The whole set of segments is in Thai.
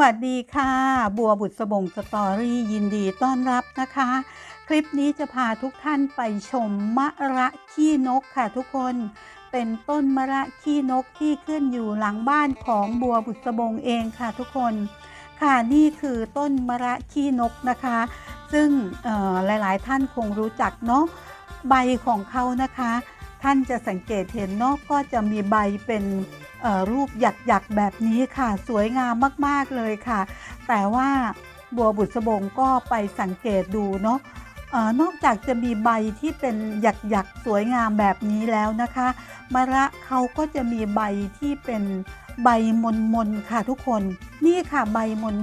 วัสดีค่ะ บัวบุตรสบงสตอรี่ยินดีต้อนรับนะคะ คลิปนี้จะพาทุกท่านไปชมมะระขี้นกค่ะทุกคน เป็นต้นมะระขี้นกที่ขึ้นอยู่หลังบ้านของบัวบุตรสบงเองค่ะทุกคน ค่ะนี่คือต้นมะระขี้นกนะคะ ซึ่งหลายๆท่านคงรู้จักเนาะใบของเขานะคะ ท่านจะสังเกตเห็นเนาะก็จะมีใบเป็น เอ่อรูปหยักๆแบบนี้ค่ะ สวยงามมากๆเลยค่ะ แต่ว่าบัวบุษบงก็ไปสังเกตดูเนาะนอกจากจะมีใบที่เป็นหยักๆสวยงามแบบนี้แล้วนะคะมะระเขาก็จะมีใบที่เป็นใบมนๆค่ะทุกคน นี่ค่ะใบ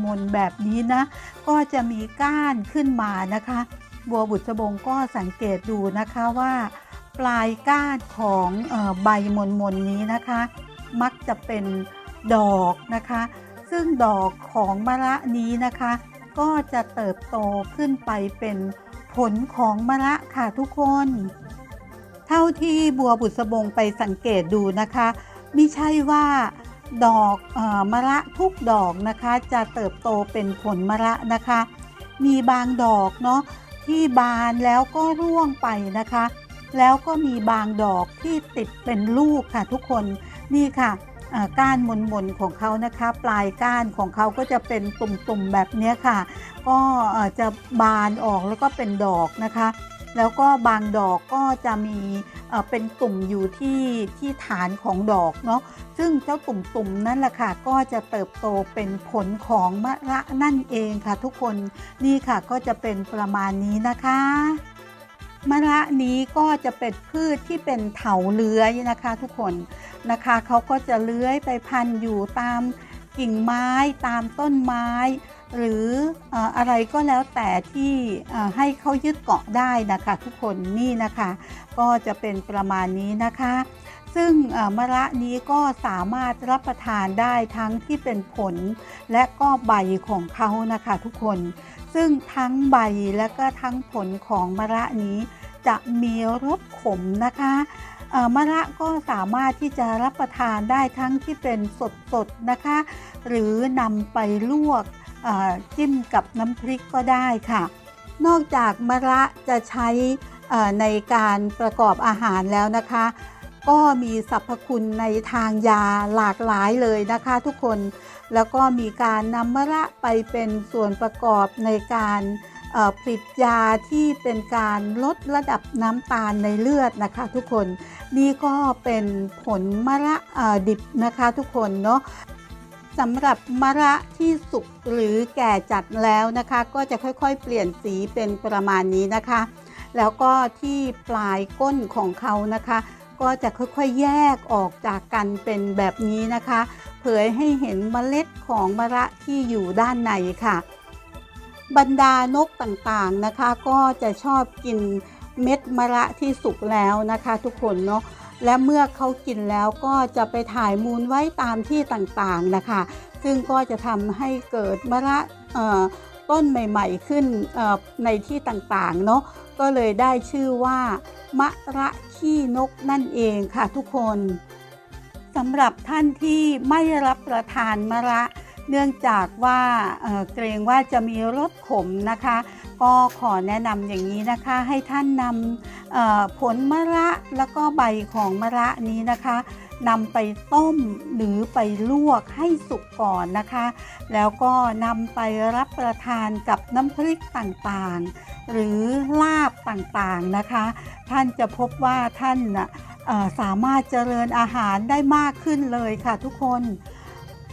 มนๆแบบนี้นะ ก็จะมีก้านขึ้นมานะคะ บัวบุษบงก็สังเกตดูนะคะว่า ปลายก้านของอใบมนมนๆนี้นะคะ มักจะเป็นดอกนะคะ ซึ่งดอกของมะระนี้นะคะ ก็จะเติบโตขึ้นไปเป็นผลของมะระค่ะทุกคน เท่าที่บัวบุษบงไปสังเกตดูนะคะไม่ใช่ว่าดอกอมะระทุกดอกนะคะ จะเติบโตเป็นผลมะระนะคะ มีบางดอกเนาะที่บานแล้วก็ร่วงไปนะคะ แล้วก็มีบางดอกที่ติดเป็นลูกค่ะทุกคน นี่ค่ะก้านมนๆของเขานะคะ ปลายก้านของเขาก็จะเป็นตุ่มๆแบบนี้ค่ะ ก็จะบานออกแล้วก็เป็นดอกนะคะ แล้วก็บางดอกก็จะมีเอ่อเป็นตุ่มอยู่ที่ที่ฐานของดอกเนาะซึ่งเจ้าตุ่มๆนั่นแหละค่ะ ก็จะเติบโตเป็นผลของมะระนั่นเองค่ะ ทุกคนนี่ค่ะก็จะเป็นประมาณนี้นะคะมะระนี้ก็จะเป็นพืชที่เป็นเถาเลื้อยนะคะ ทุกคน นะคะเขาก็จะเลื้อยไปพันอยู่ตามกิ่งไม้ตามต้นไม้ หรืออะไรก็แล้วแต่ที่ให้เขายึดเกาะได้นะคะทุกคนนี่นะคะ ก็จะเป็นประมาณนี้นะคะ ซึ่งมะระนี้ก็สามารถรับประทานได้ทั้งที่เป็นผล และก็ใบของเขานะคะทุกคน ซึ่งทั้งใบและก็ทั้งผลของมะระนี้จะมีรสขมนะคะ มะระก็สามารถที่จะรับประทานได้ทั้งที่เป็นสดๆนะคะ หรือนำไปลวกจิ้มกับน้ำพริกก็ได้ค่ะ นอกจากมะระจะใช้ในการประกอบอาหารแล้วนะคะ ก็มีสรรพคุณในทางยาหลากหลายเลยนะคะทุกคน แล้วก็มีการนำมะระไปเป็นส่วนประกอบในการ ผลิตยาที่เป็นการลดระดับน้ำตาลในเลือดนะคะทุกคน นี่ก็เป็นผลมะระดิบนะคะทุกคนเนาะสำหรับมะระที่สุกหรือแก่จัดแล้วนะคะ ก็จะค่อยๆ เปลี่ยนสีเป็นประมาณนี้นะคะ แล้วก็ที่ปลายก้นของเขานะคะ ก็จะค่อยๆแยกออกจากกันเป็นแบบนี้นะคะ เผยให้เห็นเมล็ดของมะระที่อยู่ด้านในค่ะ บรรดานกต่างๆนะคะ ก็จะชอบกินเม็ดมะระที่สุกแล้วนะคะทุกคนเนาะและเมื่อเขากินแล้วก็จะไปถ่ายมูลไว้ตามที่ต่างๆนะคะ ซึ่งก็จะทำให้เกิดมะระต้นใหม่ๆขึ้นในที่ต่างๆเนาะก็เลยได้ชื่อว่ามะระขี้นกนั่นเองค่ะทุกคนสำหรับท่านที่ไม่รับประทานมะระ เนื่องจากว่าเเกรงว่าจะมีรสขมนะคะ ก็ขอแนะนำอย่างนี้นะคะให้ท่านนำผลมะระแล้วก็ใบของมะระนี้นะคะนำไปต้มหรือไปลวกให้สุกก่อนนะคะ แล้วก็นำไปรับประทานกับน้ำพริกต่างๆ หรือลาบต่างๆนะคะ ท่านจะพบว่าท่านสามารถเจริญอาหารได้มากขึ้นเลยค่ะทุกคน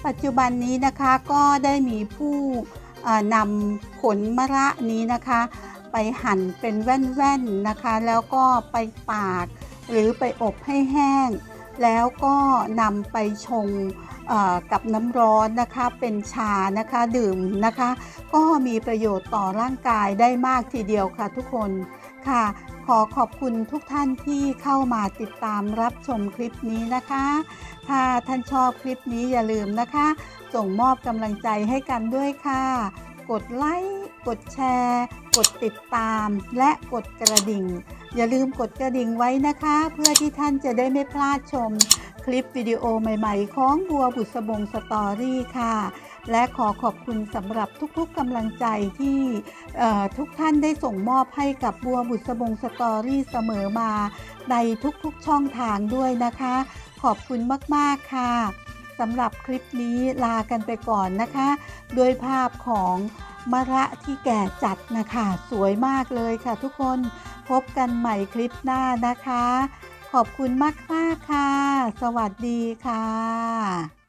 ปัจจุบันนี้นะคะก็ได้มีผู้นำผลมะระนี้นะคะ ไปหั่นเป็นแว่นๆนะคะ แล้วก็ไปตากหรือไปอบให้แห้ง แล้วก็นำไปชงกับน้ำร้อนนะคะเป็นชานะคะดื่มนะคะ ก็มีประโยชน์ต่อร่างกายได้มากทีเดียวค่ะทุกคนค่ะ อขอบคุณทุกท่านที่เข้ามาติดตามรับชมคลิปนี้นะคะ ถ้าท่านชอบคลิปนี้อย่าลืมนะคะ ส่งมอบกำลังใจให้กันด้วยค่ะ กดไลค์ กดแชร์ กดติดตาม และกดกระดิ่ง อย่าลืมกดกระดิ่งไว้นะคะ เพื่อที่ท่านจะได้ไม่พลาดชม คลิปวิดีโอใหม่ ๆ ของบัวบุษบงสตอรี่ค่ะ และขอขอบคุณสำหรับทุกๆกำลังใจที่ทุกท่านได้ส่งมอบให้กับบัวบุษบงสตอรี่เสมอมาในทุกๆช่องทางด้วยนะคะ ขอบคุณมากๆค่ะสำหรับคลิปนี้ลากันไปก่อนนะคะด้วยภาพของมะระที่แก่จัดนะคะ สวยมากเลยค่ะทุกคนพบกันใหม่คลิปหน้านะคะ ขอบคุณมากๆค่ะ สวัสดีค่ะ